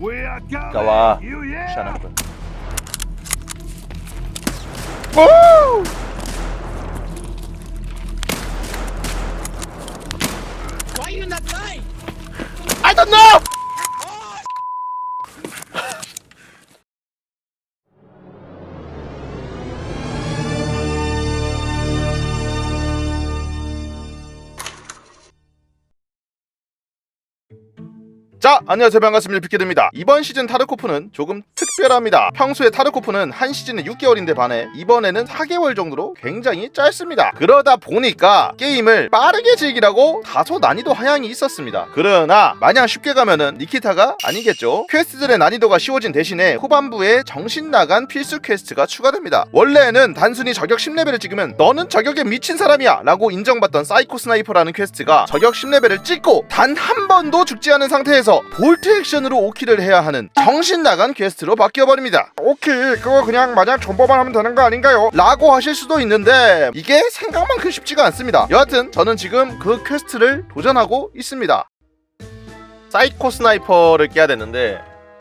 We are coming. You, yeah. Woo! Why you not dying? I don't know! 자, 안녕하세요. 반갑습니다. 빅키드입니다. 이번 시즌 타르코프는 조금 특별합니다. 평소에 타르코프는 한 시즌에 6개월인데 반해 이번에는 4개월 정도로 굉장히 짧습니다. 그러다 보니까 게임을 빠르게 즐기라고 다소 난이도 하향이 있었습니다. 그러나 마냥 쉽게 가면은 니키타가 아니겠죠. 퀘스트들의 난이도가 쉬워진 대신에 후반부에 정신 나간 필수 퀘스트가 추가됩니다. 원래는 단순히 저격 10레벨을 찍으면 너는 저격에 미친 사람이야 라고 인정받던 사이코 스나이퍼라는 퀘스트가 저격 10레벨을 찍고 단 한 번도 죽지 않은 상태에서 볼트 액션으로 오키를 해야 하는 정신 나간 퀘스트로 바뀌어버립니다. 오키 그거 그냥 마냥 존버만 하면 되는 거 아닌가요? 라고 하실 수도 있는데 이게 생각만큼 쉽지가 않습니다. 여하튼 저는 지금 그 퀘스트를 도전하고 있습니다. 사이코 스나이퍼를 깨야 되는데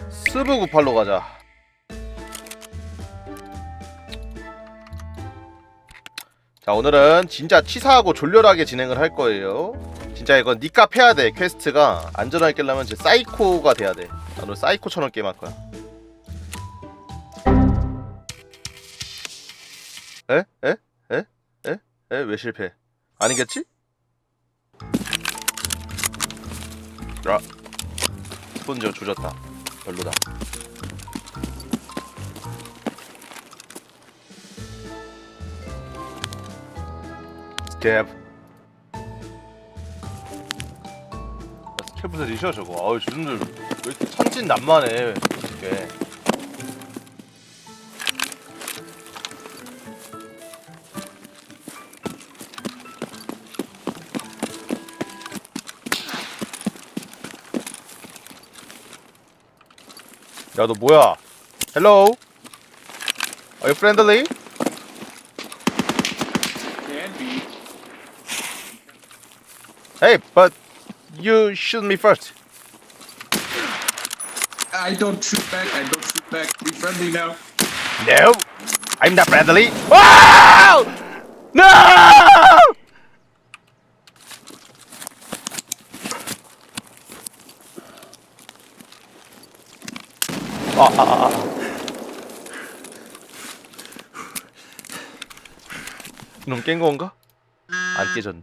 스브 98로 가자. 자 오늘은 진짜 치사하고 졸렬하게 진행을 할 거예요. 진짜 이건 니값 해야 돼 퀘스트가 안전하게 깨려면 이제 사이코가 돼야 돼. 나 오늘 사이코처럼 게임할 거야. 에? 에? 에? 에? 에? 왜 실패? 아니겠지? 아 스폰지가 조졌다. 별로다. 스텝. 스텝부터 저거. 아우 저분들 왜 이렇게 천진 난만해. 이게. 야 너 뭐야? Are you friendly? Hey, but you shoot me first. I don't shoot back. I don't shoot back. Be friendly now. No, I'm not friendly. Wow! No! 아, 아, 아, 아. 놈 깬 건가? 안 깨졌네.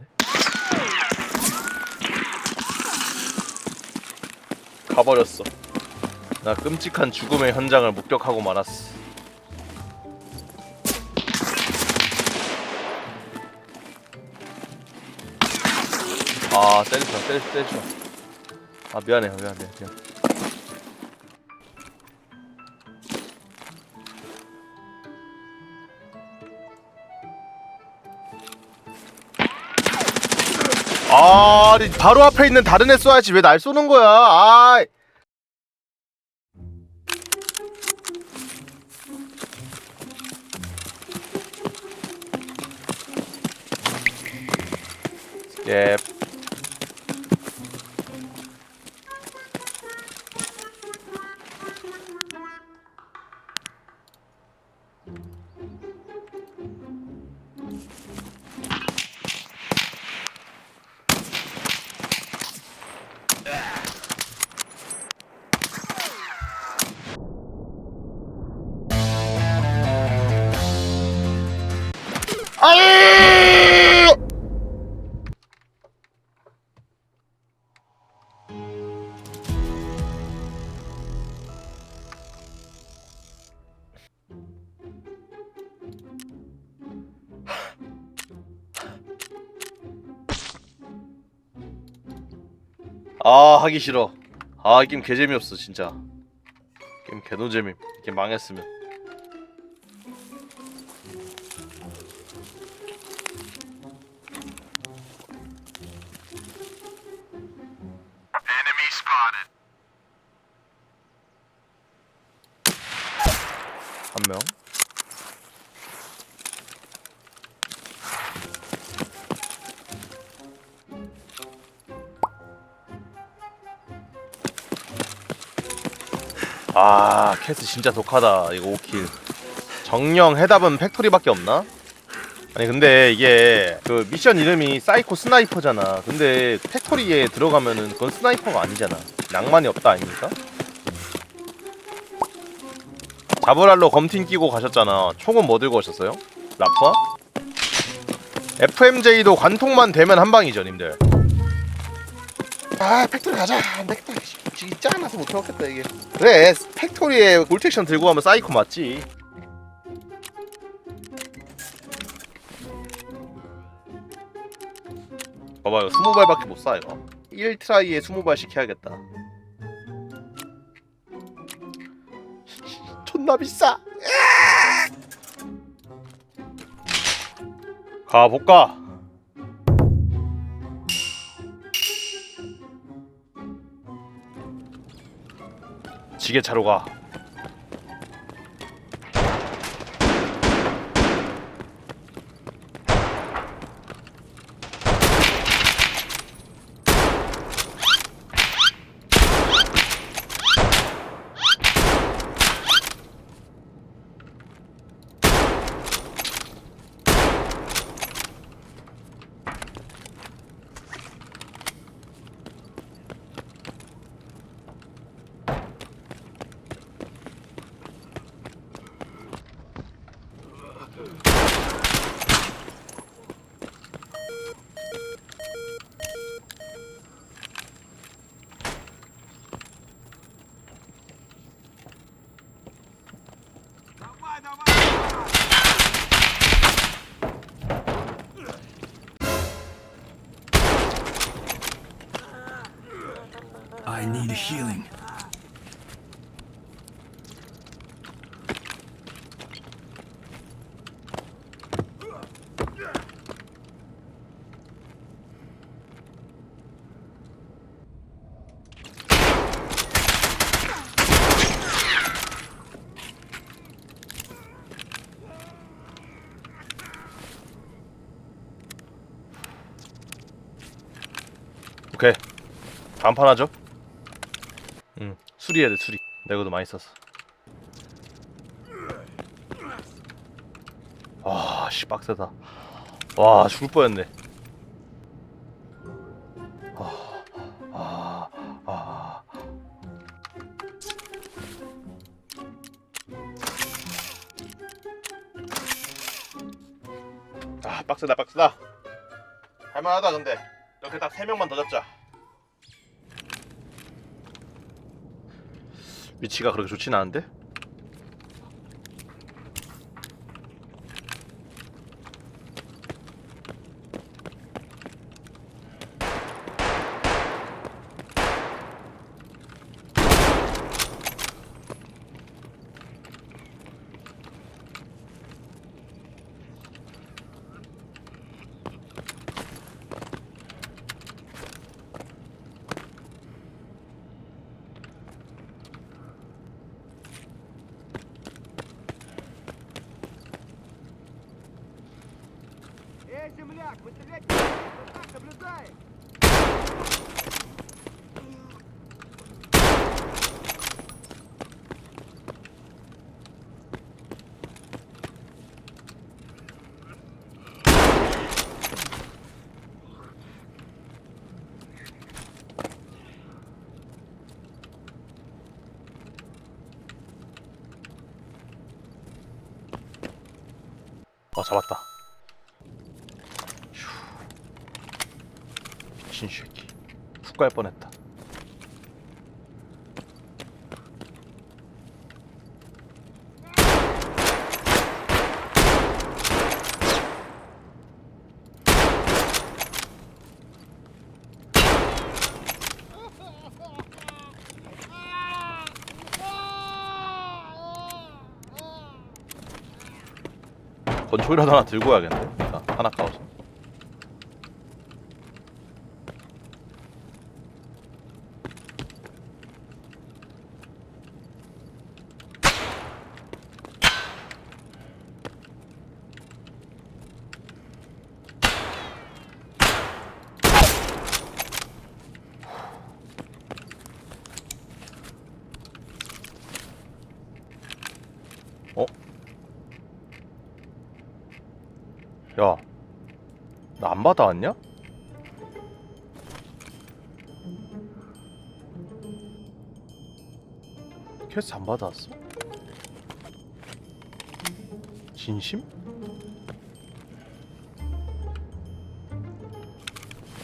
가버렸어. 나 끔찍한 죽음의 현장을 목격하고 말았어. 아 때리지 마 때리지 때리지 마아 미안해 미안해 미안 아 아니, 바로 앞에 있는 다른 애 쏴야지 왜 날 쏘는 거야 아 예. 아 하기 싫어. 아 이 게임 개재미없어 진짜. 게임 개노재미 이게 망했으면 캐스 진짜 독하다 이거 5킬 정령 해답은 팩토리밖에 없나? 아니 근데 이게 그 미션 이름이 사이코 스나이퍼잖아 근데 팩토리에 들어가면은 그건 스나이퍼가 아니잖아 낭만이 없다 아닙니까? 자브랄로 검팅 끼고 가셨잖아 총은 뭐 들고 오셨어요? 라프아? FMJ도 관통만 되면 한 방이죠 님들 아 팩토리 가자 안 되겠다 진짜 않아서 못 해먹겠다 이게. 그래 팩토리에 골텍션 들고 가면 사이코 맞지. 봐봐 이거 스무 발밖에 못 쏴 이거. 1 트라이에 스무 발씩 해야겠다. 존나 비싸. 가볼까 지게차로 가 I need healing. 오케이 다음 판 하죠? 응. 수리해야 돼 수리. 내가 도 많이 썼어. 와씨 빡세다. 와 죽을 뻔했네. 아, 아, 아. 아. 빡세다 빡세다. 할만하다 근데. 이렇게 딱 3명만 더 잡자 위치가 그렇게 좋진 않은데? 잡았다. 휴. 미친 새끼. 훅 갈 뻔했다 건초이라도 하나 들고 와야겠네. 자, 하나 까워서 받아왔냐? 퀘스트 안 받아왔어? 진심?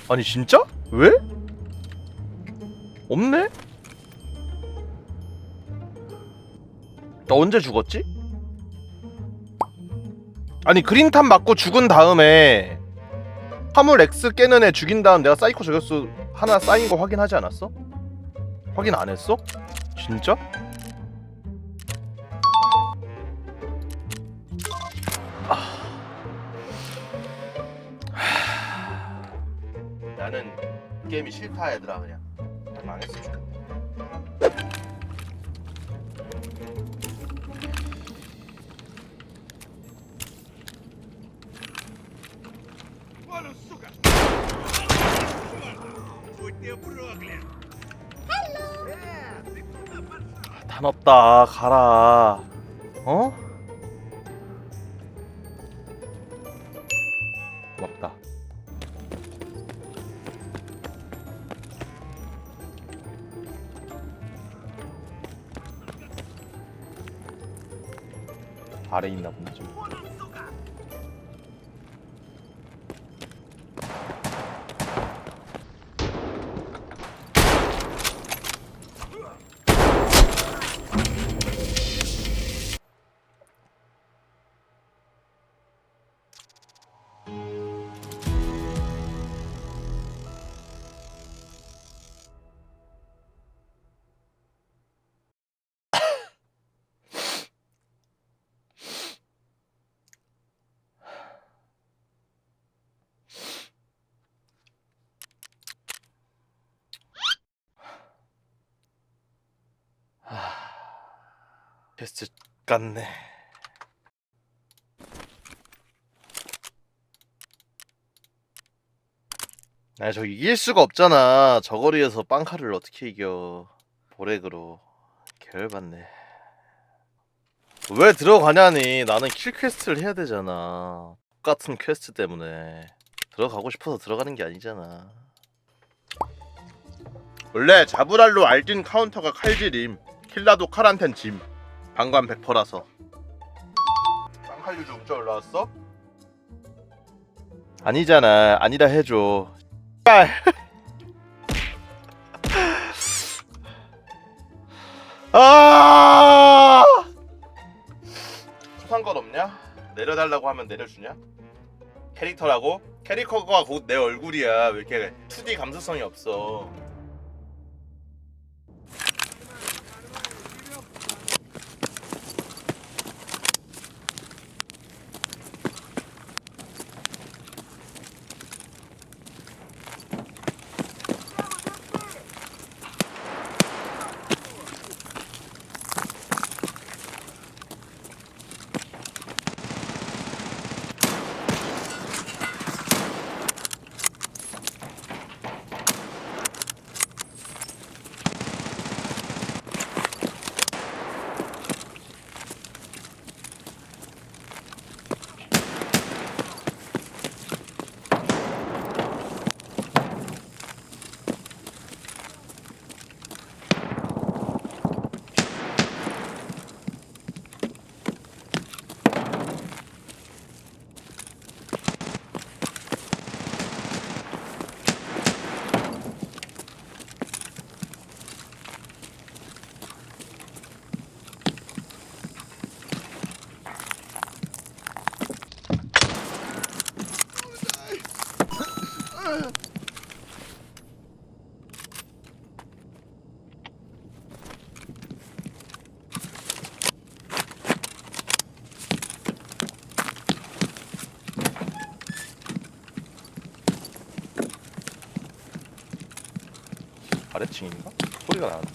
아니 진짜? 왜? 없네? 나 언제 죽었지? 아니 그린탑 맞고 죽은 다음에 화물 X 깨는 애 죽인 다음 내가 사이코 저격수 하나 쌓인 거 확인하지 않았어? 확인 안 했어? 진짜? 아... 나는 게임이 싫다 얘들아 그냥 망했으 탄 없다 가라. 어? 고맙다. 아래 있나 보네 좀 베스트 같네. 아 저 이길 수가 없잖아. 저 거리에서 빵카를 어떻게 이겨. 보렉으로. 개열받네. 왜 들어가냐니? 나는 킬 퀘스트를 해야 되잖아. 똑같은 퀘스트 때문에. 들어가고 싶어서 들어가는 게 아니잖아. 원래 자브랄로 알진 카운터가 칼질임. 킬라도 칼한텐 짐 방관 100%라서 빵칼 유저 문자 올라왔어? 아니잖아 아니라 해줘 빨 아! 소상관 없냐? 내려달라고 하면 내려주냐? 캐릭터라고? 캐릭터가 곧 내 얼굴이야 왜 이렇게 2D 감수성이 없어 아래층인가? 소리가 나는데?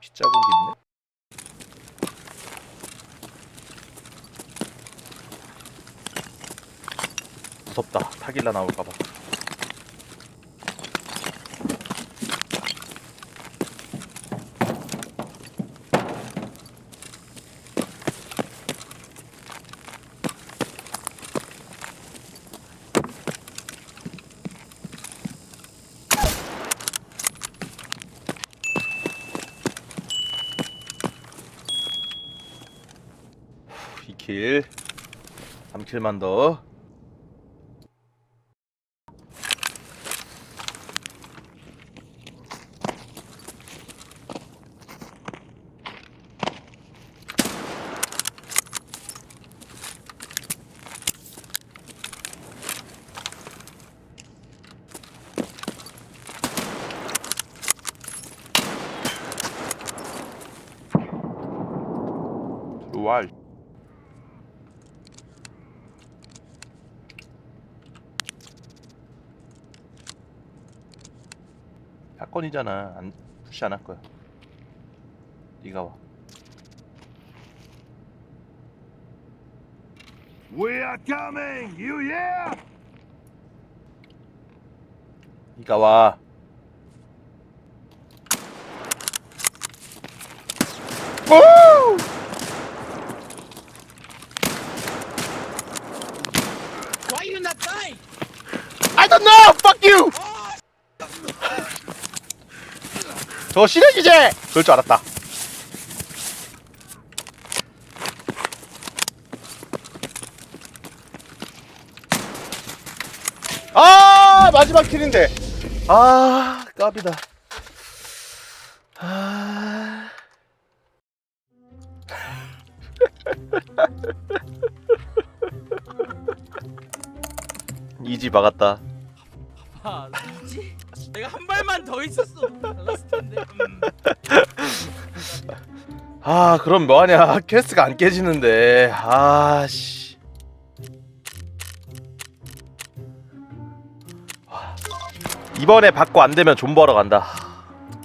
빗자국 있네? 무섭다 타길라 나올까봐 2킬 3킬만 더 와. 사건이잖아. 안 푸시 안 할 거야. 네가 와. We are coming! You hear? 네가 와. 오! Why you not dying? I don't know. Fuck you. 저 시래기제. 그럴 줄 알았다. 아 마지막 킬인데. 아 까비다. 아. 이지 박았다. 아, 뭐지? 내가 한 발만 더 있었어. 음. 아 그럼 뭐하냐? 퀘스트가 안 깨지는데. 아씨. 이번에 받고 안 되면 존버러 간다.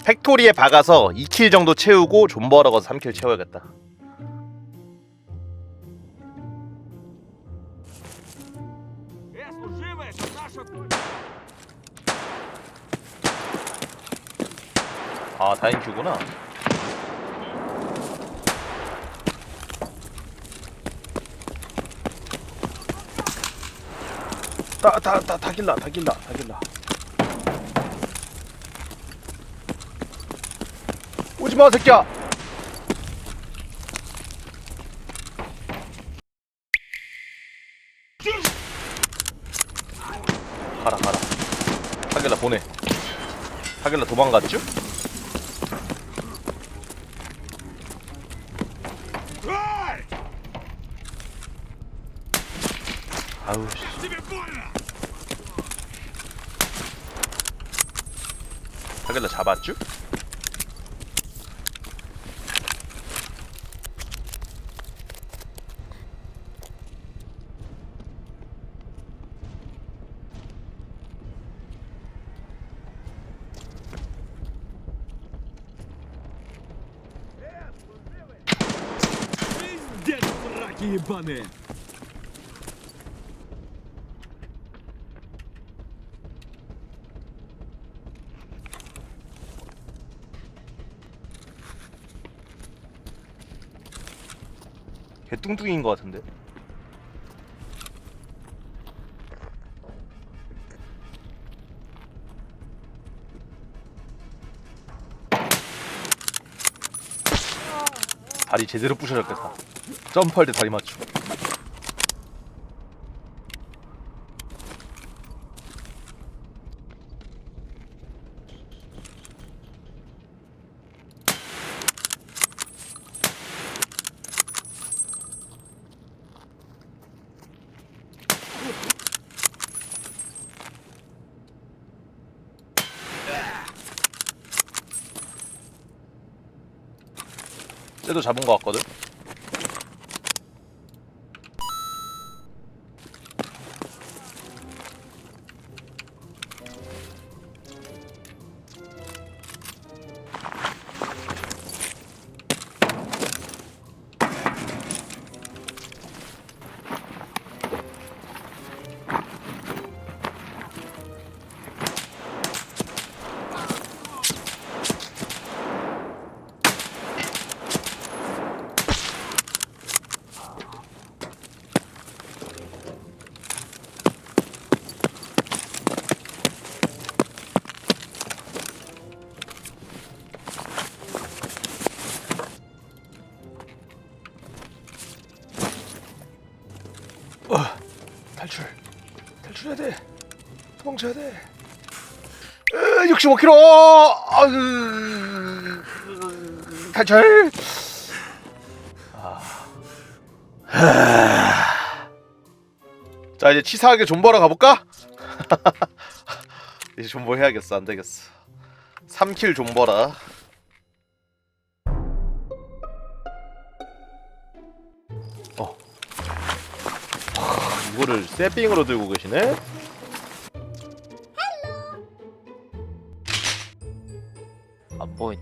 팩토리에 박아서 2킬 정도 채우고 존버러 가서 3킬 채워야겠다 아 다행큐구나. 다다다 다길라 다길라 다길라 오지마 새끼야! 가라 가라. 타길라 보내. 타길라 도망갔죠? 잡았죠? Пиздец, сраки ебаные! 개뚱뚱인 것 같은데? 다리 제대로 부셔졌겠다. 점프할 때 다리 맞추 쟤도 잡은 것 같거든 도망쳐야 돼. 65km. 아유. 탈출. 아. 하. 자 이제 치사하게 존버러 가볼까? 이제 존버 해야겠어 안 되겠어. 3킬 존버라. 어. 하, 이거를 세핑으로 들고 계시네? 안 보인.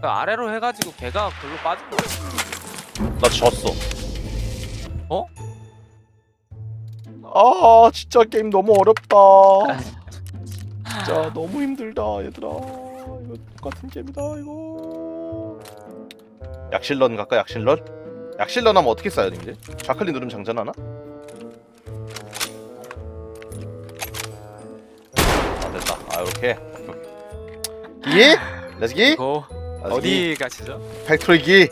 그 아래로 해가지고 걔가 글로 빠진 거야. 나 졌어. 어? 아 진짜 게임 너무 어렵다. 진짜 너무 힘들다 얘들아. 이거 똑같은 게임이다 이거. 약실런 갈까 약실런? 약실런 하면 어떻게 써야 되지? 좌클릭 누르면 장전하나? 아 됐다. 아 이렇게. 기? 렛츠기? 이거 어디 가시죠? 팩토리 기.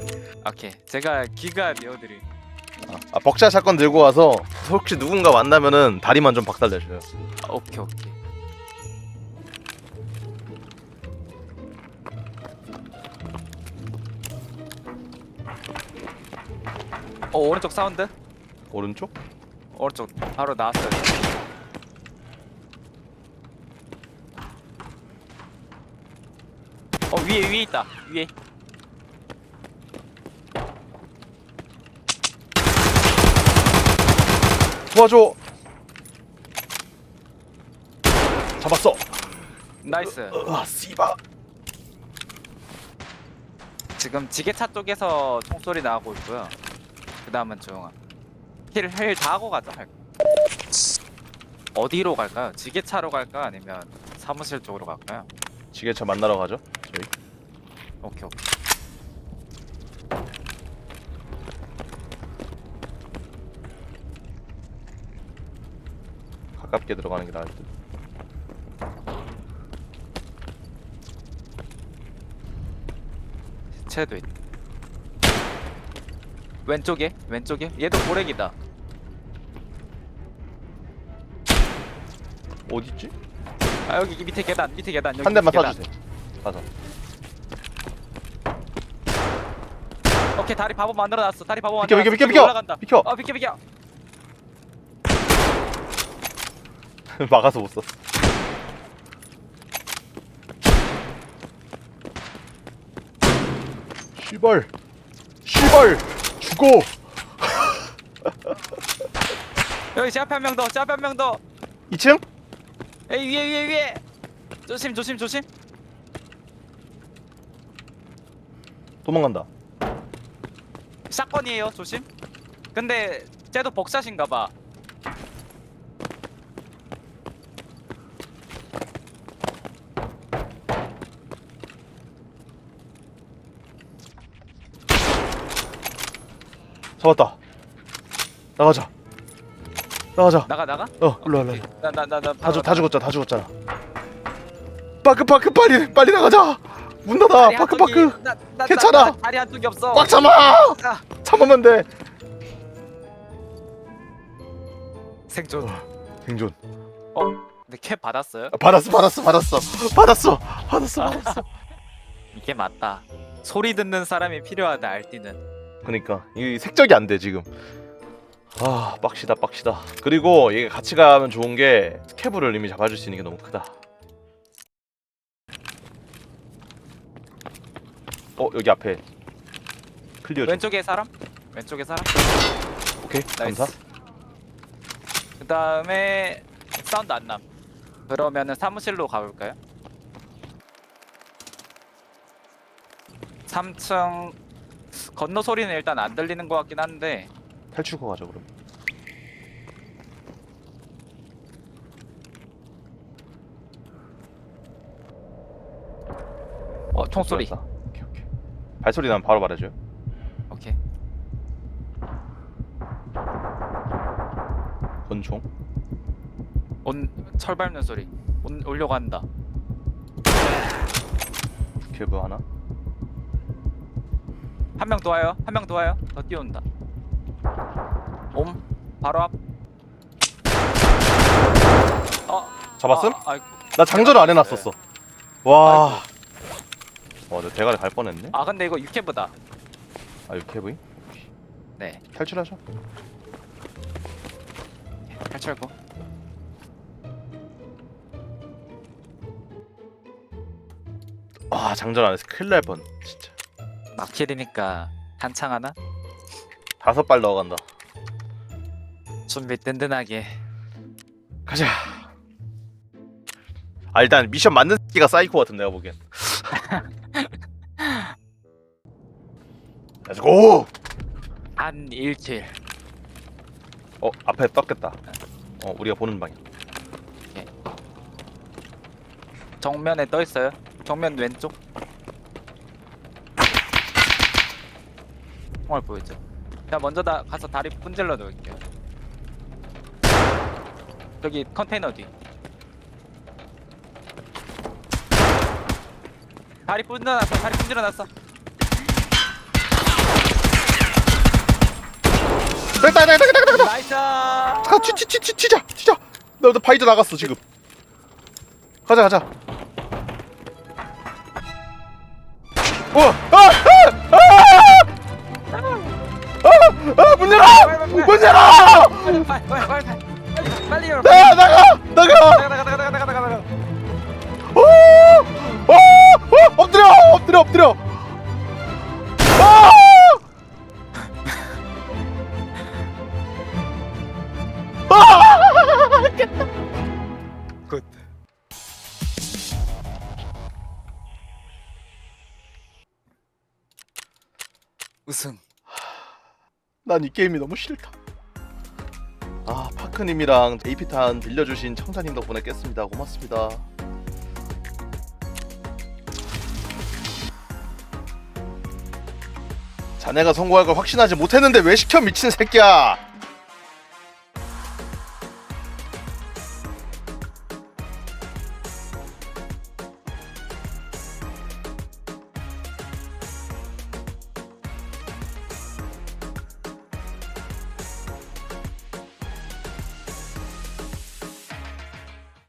오케이. 제가 기가 내어드릴. 아 벅차 사건 들고 와서 혹시 누군가 만나면은 다리만 좀 박살내줘요. 아, 오케이 오케이. 어 오른쪽 사운드? 오른쪽? 오른쪽 바로 나왔어요. 어 위에 위에 있다 위에 도와줘. 잡았어. 나이스 아 씨바. 지금 지게차 쪽에서 총소리 나고 있고요 그 다음은 조용한 힐힐다 하고 가자 할- 어디로 갈까요? 지게차로 갈까 아니면 사무실 쪽으로 갈까요? 지게차 만나러 가죠. 저희. 오케이 오케이 가깝게 들어가는 게 나을 듯. 시체도 있다 왼쪽에 왼쪽에 얘도 고래기다 어디 있지? 아 여기 밑에 계단 밑에 계단 여기 한 대만 밑에 계단. 쏴주세요. 가자. 오케이 다리 바보 만들어놨어 다리 바보 비켜, 만들어놨어 비켜, 비켜, 비켜! 올라간다 비켜! 어 비켜 비켜 막아서 못 쐈어. 시발. 시발. 죽어. 여기 제 앞에 한 명 더, 제 앞에 한 명 더. 2층? 에이 위에 위에 위에. 조심 조심 조심. 도망간다. 샷건이에요 조심. 근데 쟤도 복샷인가 봐. 잡았다. 나가자. 나가자. 나가 나가. 어, 일로 와, 일로 와. 나나나나 다, 죽, 다 죽었잖아, 다 죽었잖아. 파크, 파크, 빨리, 빨리 나가자. 문 닫아, 파크, 파크. 괜찮아. 다리 한 쪽이 없어. 꽉 참아. 아, 참으면 돼. 생존. 생존. 근데 캐 받았어요? 아, 받았어, 받았어, 받았어, 받았어, 받았어, 받았어. 이게 맞다. 소리 듣는 사람이 필요하다 알띠는. 그러니까 이 색적이 안 돼 지금. 아, 빡시다, 빡시다. 그리고 이게 같이 가면 좋은 게 스케브를 이미 잡아줄 수 있는 게 너무 크다. 어, 여기 앞에 클리어 좀. 왼쪽에 사람? 왼쪽에 사람? 오케이, 나이스. 감사. 그 다음에 사운드 안 남. 그러면은 사무실로 가볼까요? 3층 건너 소리는 일단 안 들리는 것 같긴 한데 탈출구 가죠 그럼. 어 총소리. 들어왔다. 발소리 나면 바로 말해줘요. 오케이. 권총. 온철 밟는 소리. 온 오려고 한다. 큐브 하나. 한 명 더 와요. 한 명 더 와요. 더 뛰어온다. 옴 바로 앞. 어 잡았음? 아, 아이고. 나 장전을 안 해놨었어. 와. 어, 내 대가리 갈 뻔했네. 아 근데 이거 육회보다. 아, 이렇게 보이? 네. 탈출하죠. 탈출고. 와, 장전 안 해서 큰일 날 뻔. 진짜. 막힐이니까 한창 하나? 다섯 발 넣어간다. 준비 든든하게. 가자. 아, 일단 미션 맞는 새끼가 사이코 같은 내가 보기엔. 렛츠고! 한 1킬. 어, 앞에 떴겠다. 어, 우리가 보는 방향. 정면에 떠 있어요. 정면 왼쪽. 총알 보이죠? 자 먼저 다 가서 다리 분질러 놓을게요. 저기 컨테이너 뒤. 다리 분질러 놨어. 다리 분질러 놨어. 됐다, 됐다, 됐다, 됐다. 나이스. 가, 치, 치, 치, 치, 치자, 치자. 나, 나 바이저 나갔어 지금. 가자, 가자. 어, 아, 아, 아, 아, 아, 문 열어, 문 열어. 빨리 빨리 빨리 빨리 빨리 빨리 열어. 나 나가, 나가. 나가 나가 나가 나가 나가 나가. 오, 오, 오, 엎드려, 엎드려, 엎드려. 난 이 게임이 너무 싫다. 아 파크님이랑 AP탄 빌려주신 청자님 덕분에 깼습니다. 고맙습니다. 자네가 성공할 걸 확신하지 못했는데 왜 시켜 미친 새끼야?